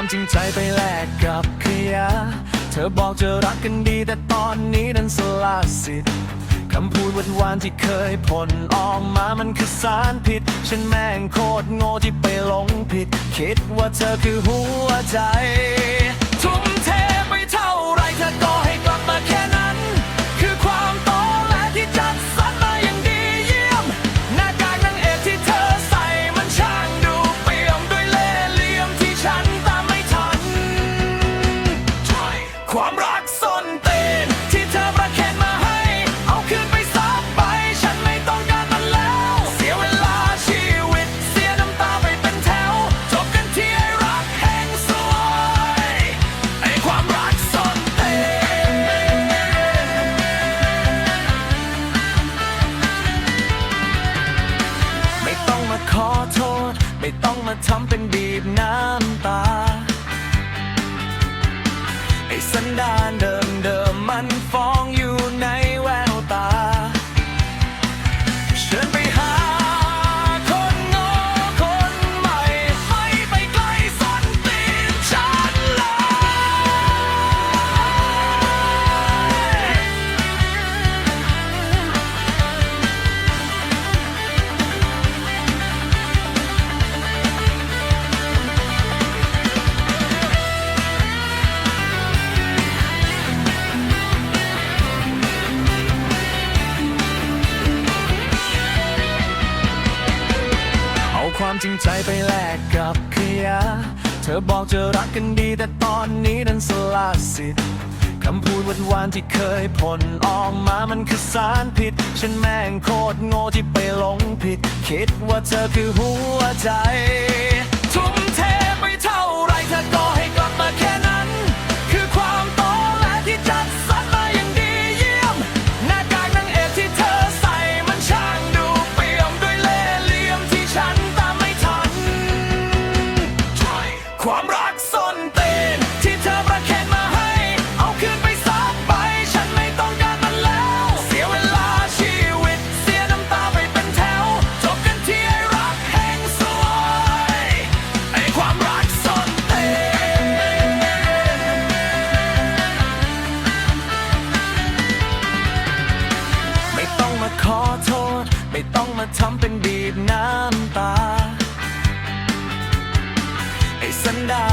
ความจริงใจไปแลกกับขยะ เธอบอกจะรักกันดีแต่ตอนนี้นั้นสลาสิทธิ์คำพูดหวานๆที่เคยผลออกมามันคือสารพิษ ฉันแม่งโคตรโง่ที่ไปหลงผิด คิดว่าเธอคือหัวใจทุ่ม ความรักส้นตีนที่เธอประเคนมาให้ เอาคืนไปซับไป ฉันไม่ต้องการมันแล้ว เสียเวลาชีวิต เสียน้ำตาไปเป็นแถว จบกันที่ไอ้รักแห่งสวยไอ้ความรักส้นตีนไม่ต้องมาขอโทษ ไม่ต้องมาทำเป็นบีบน้ำตา สันดานเดิ จริงใจไปแลกกับขยะ เธอบอกจะรักกันดีแต่ตอนนี้นั้นสละสิทธิ์คำพูดหวานๆที่เคยผลออกมามันคือสารพิษ ฉันแม่งโคตรโง่ที่ไปหลงผิด คิดว่าเธอคือหัวใจ มาขอโทษ ไม่ต้องมาทำเป็นบีบน้ำตา ไอ้สันดา